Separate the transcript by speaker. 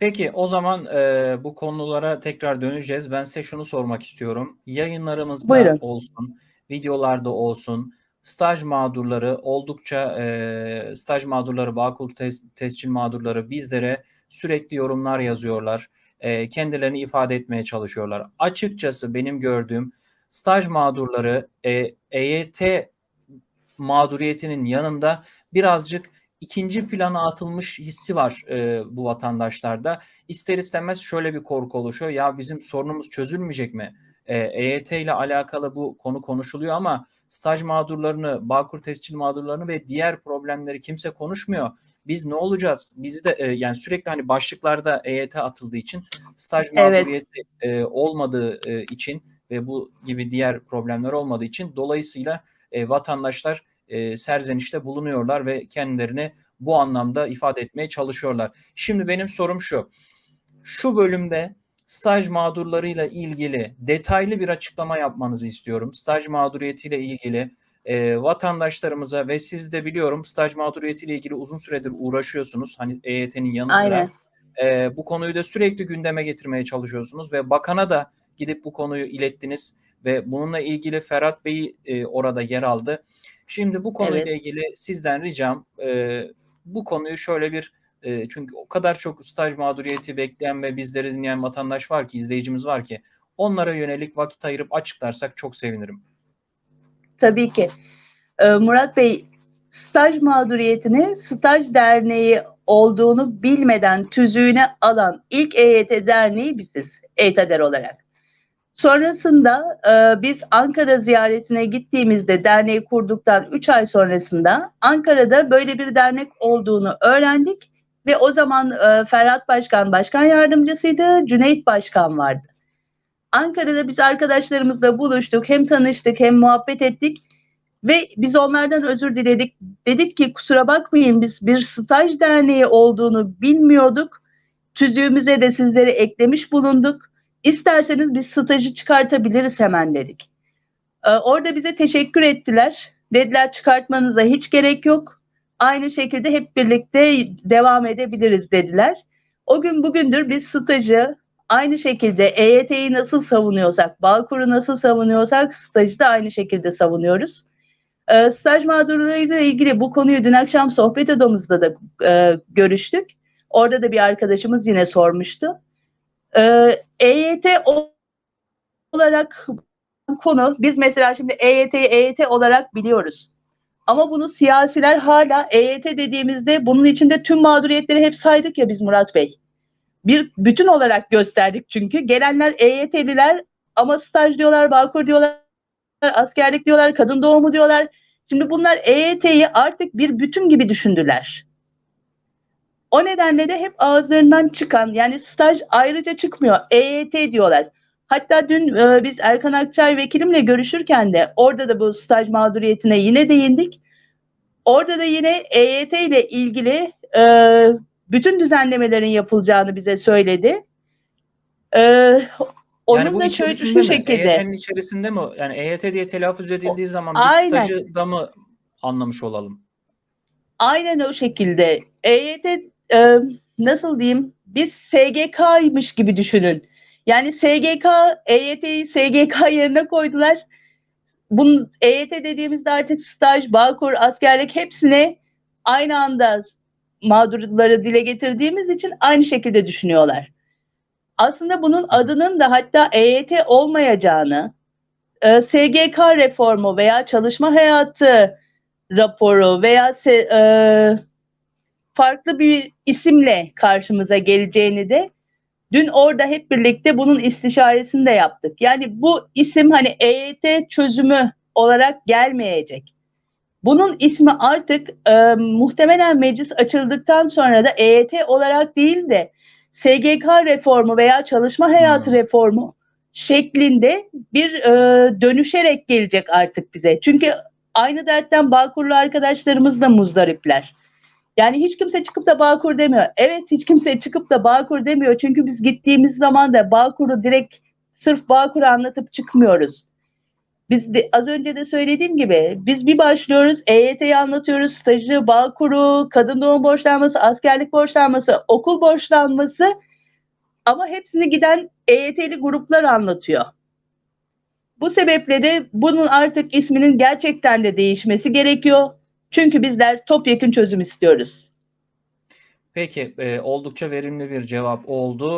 Speaker 1: Peki o zaman e, bu konulara tekrar döneceğiz. Ben size şunu sormak istiyorum. Yayınlarımızda
Speaker 2: Buyurun.
Speaker 1: olsun, videolarda olsun, staj mağdurları oldukça e, staj mağdurları, Bağkur tes, tescil mağdurları bizlere sürekli yorumlar yazıyorlar. E, kendilerini ifade etmeye çalışıyorlar. Açıkçası benim gördüğüm staj mağdurları e, EYT mağduriyetinin yanında birazcık ikinci plana atılmış hissi var e, bu vatandaşlarda. İster istemez şöyle bir korku oluşuyor. Ya bizim sorunumuz çözülmeyecek mi? E, EYT ile alakalı bu konu konuşuluyor ama staj mağdurlarını, Bağkur tescil mağdurlarını ve diğer problemleri kimse konuşmuyor. Biz ne olacağız? Bizi de e, yani sürekli hani başlıklarda EYT atıldığı için staj
Speaker 2: Evet.
Speaker 1: mağduriyeti e, olmadığı e, için ve bu gibi diğer problemler olmadığı için dolayısıyla e, vatandaşlar e, serzenişte bulunuyorlar ve kendilerini bu anlamda ifade etmeye çalışıyorlar. Şimdi benim sorum şu. Şu bölümde staj mağdurlarıyla ilgili detaylı bir açıklama yapmanızı istiyorum. Staj mağduriyetiyle ilgili e, vatandaşlarımıza ve siz de biliyorum staj mağduriyetiyle ilgili uzun süredir uğraşıyorsunuz. Hani EYT'nin yanı sıra.
Speaker 2: Aynen.
Speaker 1: E, bu konuyu da sürekli gündeme getirmeye çalışıyorsunuz ve bakana da gidip bu konuyu ilettiniz ve bununla ilgili Ferhat Bey e, orada yer aldı. Şimdi bu konuyla
Speaker 2: Evet.
Speaker 1: ilgili sizden ricam e, bu konuyu şöyle bir e, çünkü o kadar çok staj mağduriyeti bekleyen ve bizleri dinleyen vatandaş var ki izleyicimiz var ki onlara yönelik vakit ayırıp açıklarsak çok sevinirim.
Speaker 2: Tabii ki. Ee, Murat Bey, staj mağduriyetini staj derneği olduğunu bilmeden tüzüğüne alan ilk EYT derneği biziz, EYTADER olarak. Sonrasında e, biz Ankara ziyaretine gittiğimizde derneği kurduktan 3 ay sonrasında Ankara'da böyle bir dernek olduğunu öğrendik ve o zaman e, Ferhat Başkan başkan yardımcısıydı, Cüneyt Başkan vardı. Ankara'da biz arkadaşlarımızla buluştuk, hem tanıştık hem muhabbet ettik ve biz onlardan özür diledik. Dedik ki kusura bakmayın biz bir staj derneği olduğunu bilmiyorduk. Tüzüğümüze de sizleri eklemiş bulunduk. İsterseniz biz stajı çıkartabiliriz hemen dedik. Ee, orada bize teşekkür ettiler. Dediler çıkartmanıza hiç gerek yok. Aynı şekilde hep birlikte devam edebiliriz dediler. O gün bugündür biz stajı aynı şekilde EYT'yi nasıl savunuyorsak, Bağkur'u nasıl savunuyorsak stajı da aynı şekilde savunuyoruz. E, staj mağdurlarıyla ilgili bu konuyu dün akşam sohbet odamızda da e, görüştük. Orada da bir arkadaşımız yine sormuştu. E, EYT olarak konu, biz mesela şimdi EYT'yi EYT olarak biliyoruz. Ama bunu siyasiler hala EYT dediğimizde bunun içinde tüm mağduriyetleri hep saydık ya biz Murat Bey. Bir bütün olarak gösterdik çünkü. Gelenler EYT'liler ama staj diyorlar, Bağkur diyorlar, askerlik diyorlar, kadın doğumu diyorlar. Şimdi bunlar EYT'yi artık bir bütün gibi düşündüler. O nedenle de hep ağızlarından çıkan yani staj ayrıca çıkmıyor. EYT diyorlar. Hatta dün e, biz Erkan Akçay vekilimle görüşürken de orada da bu staj mağduriyetine yine değindik. Orada da yine EYT ile ilgili e, bütün düzenlemelerin yapılacağını bize söyledi. E, onun
Speaker 1: yani bu
Speaker 2: da şöyle şu
Speaker 1: mi?
Speaker 2: şekilde.
Speaker 1: EYT'nin içerisinde mi? Yani EYT diye telaffuz edildiği zaman biz
Speaker 2: aynen.
Speaker 1: stajı da mı anlamış olalım?
Speaker 2: Aynen o şekilde. EYT e, nasıl diyeyim? Biz SGK'ymış gibi düşünün. Yani SGK, EYT'yi SGK yerine koydular. Bunun EYT dediğimizde artık staj, bağkur, askerlik hepsine aynı anda mağdurları dile getirdiğimiz için aynı şekilde düşünüyorlar. Aslında bunun adının da hatta EYT olmayacağını, e, SGK reformu veya çalışma hayatı raporu veya e, farklı bir isimle karşımıza geleceğini de dün orada hep birlikte bunun istişaresini de yaptık. Yani bu isim hani EYT çözümü olarak gelmeyecek. Bunun ismi artık e, muhtemelen meclis açıldıktan sonra da EYT olarak değil de SGK reformu veya çalışma hayatı
Speaker 1: Hmm.
Speaker 2: reformu şeklinde bir e, dönüşerek gelecek artık bize. Çünkü aynı dertten Bağkurlu arkadaşlarımız da muzdaripler. Yani hiç kimse çıkıp da Bağkur demiyor. Evet hiç kimse çıkıp da Bağkur demiyor. Çünkü biz gittiğimiz zaman da Bağkur'u direkt sırf Bağkur'u anlatıp çıkmıyoruz. Biz de, az önce de söylediğim gibi biz bir başlıyoruz EYT'yi anlatıyoruz, stajı, Bağkur'u, kadın doğum borçlanması, askerlik borçlanması, okul borçlanması ama hepsini giden EYT'li gruplar anlatıyor. Bu sebeple de bunun artık isminin gerçekten de değişmesi gerekiyor. Çünkü bizler topyekun çözüm istiyoruz.
Speaker 1: Peki, e, oldukça verimli bir cevap oldu.